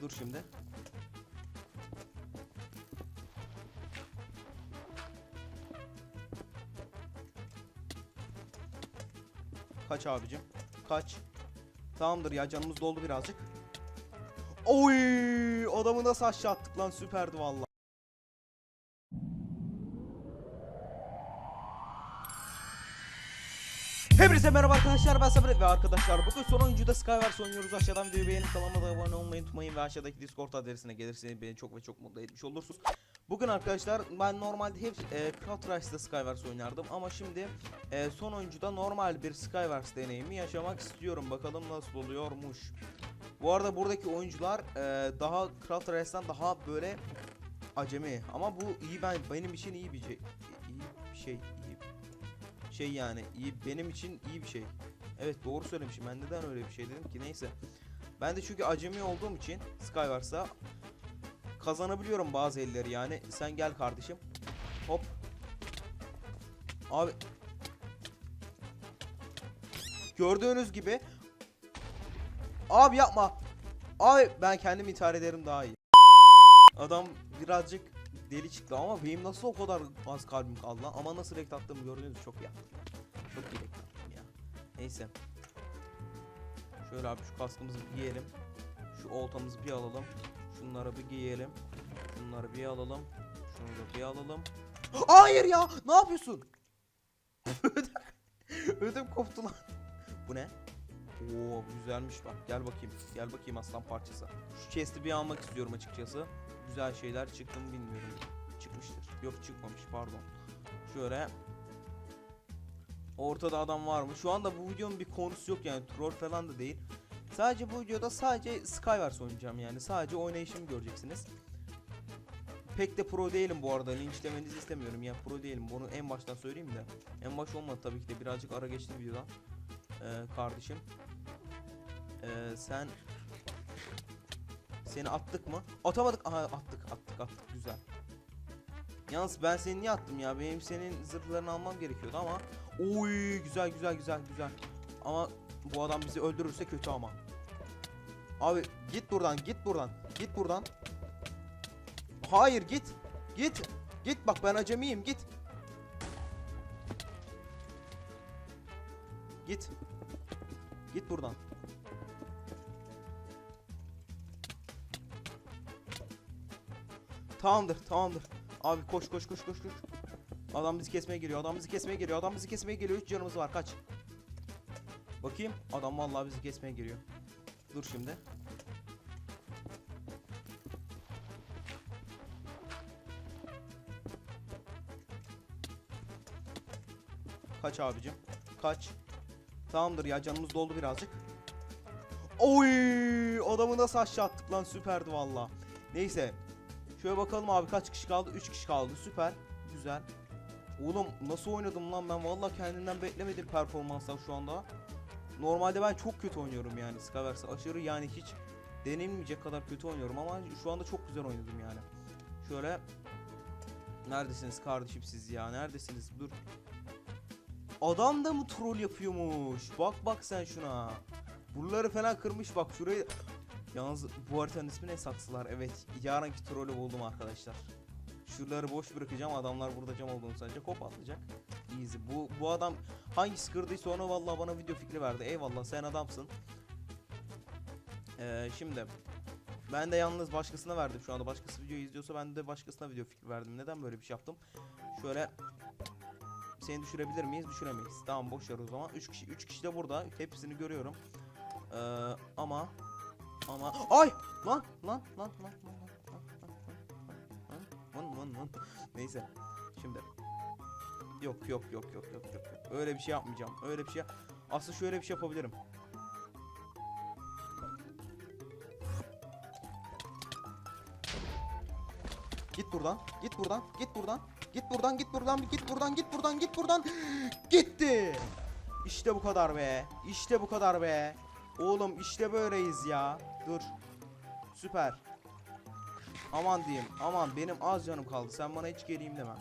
Dur şimdi. Kaç abicim? Kaç? Tamamdır ya canımız doldu birazcık. Oy! Adamı nasıl aşağı attık lan süperdi valla. Hepinize merhaba arkadaşlar ben Sabret ve arkadaşlar bugün son oyuncuda Skywars oynuyoruz aşağıdan videoyu beğenip kanalıma da abone olmayı unutmayın ve aşağıdaki Discord adresine gelirseniz beni çok ve çok mutlu etmiş olursunuz. Bugün arkadaşlar ben normalde hep e, Cloud Skywars oynardım ama şimdi e, son oyuncuda normal bir Skywars deneyimi yaşamak istiyorum bakalım nasıl oluyormuş. Bu arada buradaki oyuncular e, daha Race'den daha böyle acemi ama bu iyi ben benim için iyi bir şey iyi bir şey şey yani iyi benim için iyi bir şey. Evet doğru söylemişim ben neden öyle bir şey dedim ki neyse. Ben de çünkü acemi olduğum için Skywars'a kazanabiliyorum bazı elleri yani. Sen gel kardeşim. Hop. Abi. Gördüğünüz gibi. Abi yapma. Abi ben kendim intihar ederim daha iyi. Adam birazcık deli çıktı ama benim nasıl o kadar az kalbim kaldı lan? Ama nasıl rekt attığımı gördünüz çok yaptım. Çok iyi rekt attım ya. Neyse. Şöyle abi şu kaskımızı giyelim. Şu oltamızı bir alalım. Şunları bir giyelim. Şunları bir alalım. Şunu da bir alalım. Hayır ya! Ne yapıyorsun? Ödüm, ödüm koptu lan. Bu ne? Oo güzelmiş bak. Gel bakayım. Gel bakayım aslan parçası. Şu chest'i bir almak istiyorum açıkçası. Güzel şeyler çıktı mı bilmiyorum. Çıkmıştır. Yok çıkmamış pardon. Şöyle. Ortada adam var mı? Şu anda bu videonun bir konusu yok yani troll falan da değil. Sadece bu videoda sadece Skywars oynayacağım yani. Sadece oynayışımı göreceksiniz. Pek de pro değilim bu arada. Linçlemenizi istemiyorum ya. Pro değilim. Bunu en baştan söyleyeyim de. En baş olmadı tabii ki de. Birazcık ara geçti videodan. Ee, kardeşim. Ee, sen seni attık mı? Atamadık. Aha attık attık attık güzel. Yalnız ben seni niye attım ya? Benim senin zırhlarını almam gerekiyordu ama. Oy güzel güzel güzel güzel. Ama bu adam bizi öldürürse kötü ama. Abi git buradan git buradan. Git buradan. Hayır git. Git. Git bak ben acemiyim git. Git. Git buradan. Tamamdır, tamamdır. Abi koş koş koş koş koş. Adam bizi kesmeye geliyor. Adam bizi kesmeye geliyor. Adam bizi kesmeye geliyor. 3 canımız var. Kaç. Bakayım. Adam vallahi bizi kesmeye geliyor. Dur şimdi. Kaç abicim. Kaç. Tamamdır ya canımız doldu birazcık. Oy! Adamı nasıl aşağı attık lan süperdi valla. Neyse. Şöyle bakalım abi kaç kişi kaldı? 3 kişi kaldı. Süper. Güzel. Oğlum nasıl oynadım lan ben valla kendimden beklemedim performanslar şu anda. Normalde ben çok kötü oynuyorum yani Skywars'ı aşırı yani hiç denilmeyecek kadar kötü oynuyorum ama şu anda çok güzel oynadım yani. Şöyle Neredesiniz kardeşim siz ya? Neredesiniz? Dur. Adam da mı troll yapıyormuş? Bak bak sen şuna. Buraları falan kırmış bak şurayı. Yalnız bu haritanın ismi ne saksılar? Evet. Yarınki trolü buldum arkadaşlar. Şuraları boş bırakacağım. Adamlar burada cam olduğunu sanacak. Hop atlayacak. Easy. Bu, bu adam hangisi kırdıysa onu vallahi bana video fikri verdi. Eyvallah sen adamsın. Ee, şimdi ben de yalnız başkasına verdim şu anda. Başkası videoyu izliyorsa ben de başkasına video fikri verdim. Neden böyle bir şey yaptım? Şöyle seni düşürebilir miyiz? Düşüremeyiz. Tamam boş ver o zaman. 3 kişi 3 kişi de burada. Hepsini görüyorum. Ee, ama ama ay lan lan lan lan lan lan lan lan lan lan neyse şimdi yok yok yok yok yok yok öyle bir şey yapmayacağım öyle bir şey aslında şöyle bir şey yapabilirim git buradan git buradan git buradan git buradan git buradan git buradan git buradan git buradan gitti işte bu kadar be işte bu kadar be Oğlum işte böyleyiz ya. Dur. Süper. Aman diyeyim. Aman benim az canım kaldı. Sen bana hiç geleyim deme.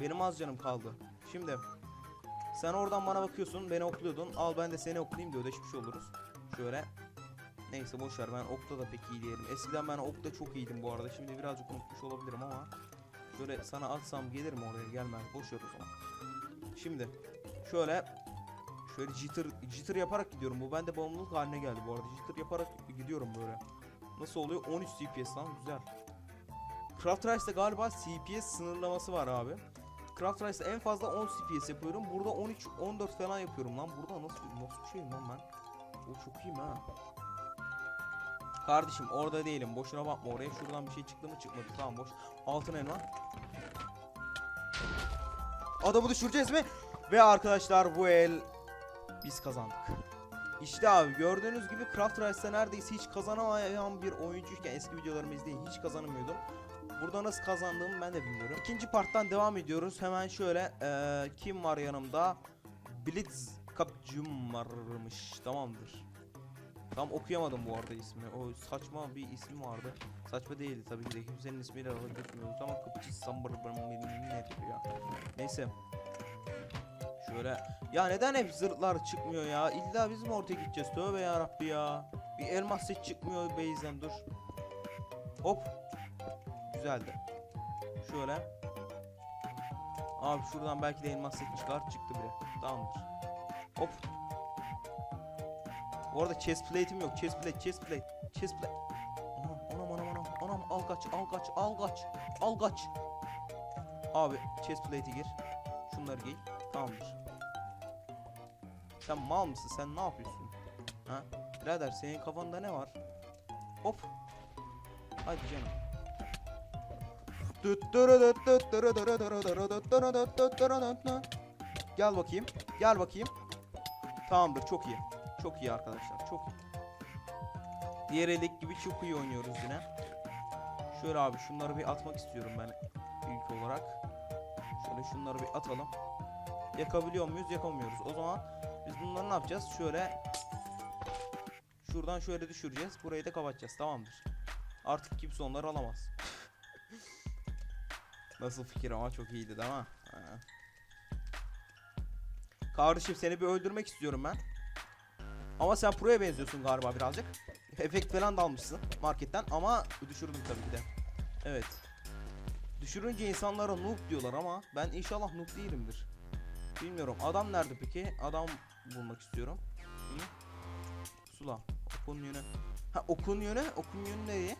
Benim az canım kaldı. Şimdi. Sen oradan bana bakıyorsun. Beni okluyordun. Al ben de seni oklayayım diyor. Ödeşmiş oluruz. Şöyle. Neyse boş ver ben okta da pek iyi değilim. Eskiden ben okta çok iyiydim bu arada. Şimdi birazcık unutmuş olabilirim ama şöyle sana atsam gelir mi oraya gelmez. Boş ver o zaman. Şimdi şöyle şöyle jitter jitter yaparak gidiyorum. Bu bende bağımlılık haline geldi bu arada. Jitter yaparak gidiyorum böyle. Nasıl oluyor? 13 CPS lan güzel. Craft Rice'da galiba CPS sınırlaması var abi. Craft Rice'da en fazla 10 CPS yapıyorum. Burada 13 14 falan yapıyorum lan. Burada nasıl nasıl bir şeyim lan ben? O çok iyiyim ha. Kardeşim orada değilim. Boşuna bakma oraya. Şuradan bir şey çıktı mı çıkmadı. Tamam boş. Altın elma. Adamı düşüreceğiz mi? Ve arkadaşlar bu el biz kazandık. İşte abi gördüğünüz gibi Craft Rice'da neredeyse hiç kazanamayan bir oyuncuyken eski videolarımı izleyin hiç kazanamıyordum. Burada nasıl kazandığımı ben de bilmiyorum. İkinci parttan devam ediyoruz. Hemen şöyle eee, kim var yanımda? Blitz Kapcım varmış. Tamamdır. Tam okuyamadım bu arada ismi. O saçma bir ismi vardı. Saçma değildi tabii ki de. Kimsenin ismiyle dalga geçmiyoruz ama Kapçı Sambır ya. Neyse. Şöyle. Ya neden hep zırhlar çıkmıyor ya? İlla biz mi ortaya gideceğiz? Tövbe ya ya. Bir elmas set çıkmıyor base'den dur. Hop. Güzeldi. Şöyle. Abi şuradan belki de elmas set çıkar. Çıktı bile. Tamamdır. Hop. Bu arada chest plate'im yok. Chest plate, chest plate, chest plate. Anam anam anam anam. Anam al kaç, al kaç, al kaç, al kaç. Abi chest plate'e gir. Şunları giy. Tamamdır. Sen mal mısın? Sen ne yapıyorsun? Ha? Birader senin kafanda ne var? Hop. Hadi canım. Gel bakayım. Gel bakayım. Tamamdır çok iyi. Çok iyi arkadaşlar. Çok iyi. Diğer eldeki gibi çok iyi oynuyoruz yine. Şöyle abi şunları bir atmak istiyorum ben ilk olarak. Şöyle şunları bir atalım. Yakabiliyor muyuz? Yakamıyoruz. O zaman biz bunları ne yapacağız? Şöyle şuradan şöyle düşüreceğiz. Burayı da kapatacağız. Tamamdır. Artık kimse onları alamaz. Nasıl fikir ama çok iyiydi değil mi? Ha. Kardeşim seni bir öldürmek istiyorum ben. Ama sen pro'ya benziyorsun galiba birazcık. Efekt falan da almışsın marketten ama düşürdüm tabii ki de. Evet. Düşürünce insanlara noob diyorlar ama ben inşallah noob değilimdir. Bilmiyorum. Adam nerede peki? Adam bulmak istiyorum. Hı? Sula. Okun yönü. Ha okun yönü. Okun yönü nereye?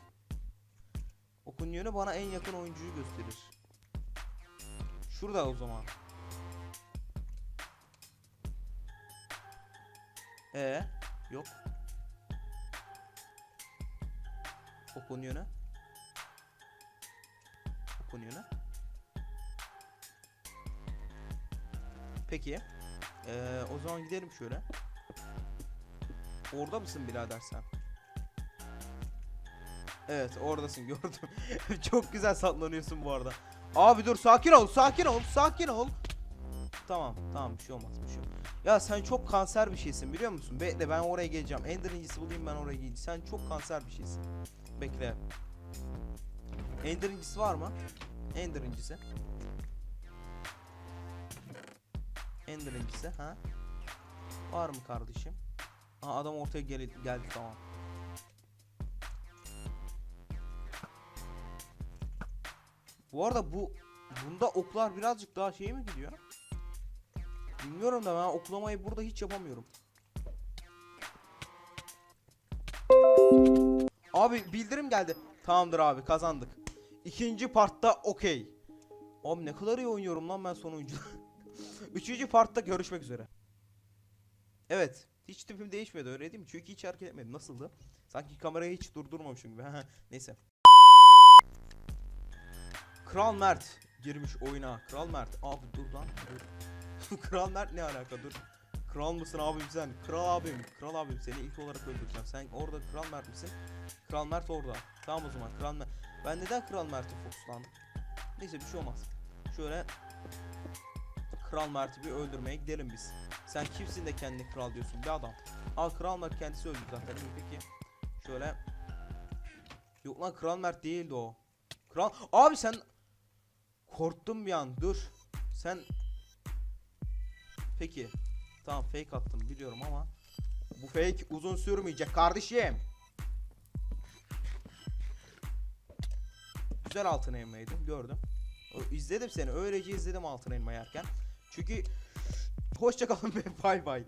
Okun yönü bana en yakın oyuncuyu gösterir. Şurada o zaman. Ee, yok. Okun yönü. Okun yönü. Peki. Ee, o zaman gidelim şöyle. Orada mısın birader sen? Evet oradasın gördüm. Çok güzel saklanıyorsun bu arada. Abi dur sakin ol sakin ol sakin ol. Tamam tamam bir şey olmaz bir şey olmaz. Ya sen çok kanser bir şeysin biliyor musun? Bekle ben oraya geleceğim. Ender incisi bulayım ben oraya geleceğim. Sen çok kanser bir şeysin. Bekle. Ender incisi var mı? Ender incisi. Ender incisi ha? Var mı kardeşim? Aa, adam ortaya gel geldi tamam. Bu arada bu bunda oklar birazcık daha şey mi gidiyor? Bilmiyorum da ben oklamayı burada hiç yapamıyorum. Abi bildirim geldi. Tamamdır abi kazandık. İkinci partta okey. Abi ne kadar iyi oynuyorum lan ben sonuncu. Üçüncü partta görüşmek üzere. Evet. Hiç tipim değişmedi öyle değil mi? Çünkü hiç hareket etmedim. Nasıldı? Sanki kamerayı hiç durdurmamışım gibi. Neyse. Kral Mert girmiş oyuna. Kral Mert. Abi dur lan. Dur. Kral Mert ne alaka dur. Kral mısın abim sen? Kral abim. Kral abim seni ilk olarak öldüreceğim. Sen orada Kral Mert misin? Kral Mert orada. Tamam o zaman Kral Mert. Ben neden Kral Mert'i fokuslandım? Neyse bir şey olmaz. Şöyle Kral Mert'i öldürmeye gidelim biz. Sen kimsin de kendini kral diyorsun be adam. Al Kral Mert kendisi öldü zaten. Peki. Şöyle. Yok lan Kral Mert değildi o. Kral. Abi sen. Korktum bir an. Dur. Sen. Peki. Tamam fake attım biliyorum ama. Bu fake uzun sürmeyecek kardeşim. Güzel altın elmaydı gördüm. İzledim seni öylece izledim altın elma yerken. Çünkü hoşçakalın ve bay bay.